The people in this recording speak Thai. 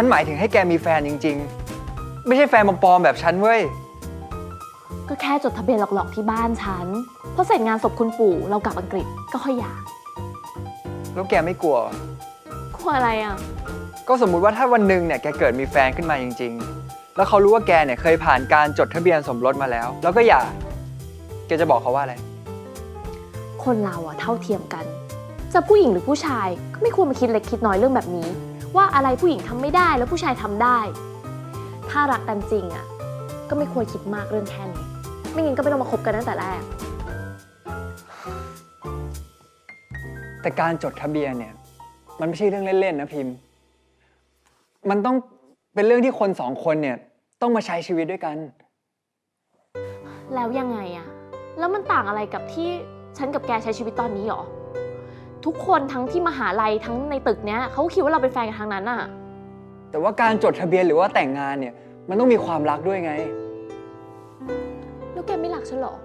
ฉันหมายถึงให้แกมีแฟนจริง ๆ ไม่ใช่แฟนปลอมๆแบบฉันเว้ย ก็แค่จดทะเบียนหลอกๆที่บ้านฉันพอเสร็จงานศพคุณปู่เรากลับอังกฤษก็ค่อยหย่าแล้วแกไม่กลัว กลัวอะไรอะ ก็สมมุติว่าถ้าวันหนึ่งเนี่ยแกเกิดมีแฟนขึ้นมาจริง ๆ แล้วเขารู้ว่าแกเนี่ยเคยผ่านการจดทะเบียนสมรสมาแล้ว แล้วก็อย่า แกจะบอกเขาว่าอะไร คนเราอะเท่าเทียมกัน จะผู้หญิงหรือผู้ชายก็ไม่ควรมาคิดเล็กคิดน้อยเรื่องแบบนี้ ว่าอะไรผู้หญิงทำไม่ได้แล้วผู้ชายทำได้ ถ้ารักกันจริงอะก็ไม่ควรคิดมากเรื่องแค่นี้ ไม่งั้นก็ไม่ต้องมาคบกันตั้งแต่แรก แต่การจดทะเบียนเนี่ย มันไม่ใช่เรื่องเล่นๆนะพิมพ์ มันต้องเป็นเรื่องที่คนสองคนเนี่ยต้องมาใช้ชีวิตด้วยกัน แล้วยังไงอะแล้วมันต่างอะไรกับที่ฉันกับแกใช้ชีวิตตอนนี้หรอ ทุกคนทั้งที่มหาลัยทั้งในตึกเนี้ยเขาก็คิดว่าเราเป็นแฟนกันทั้งนั้นอะแต่ว่าการจดทะเบียนหรือว่าแต่งงานเนี่ย มันต้องมีความรักด้วยไง แล้วแกไม่รักฉันเหรอก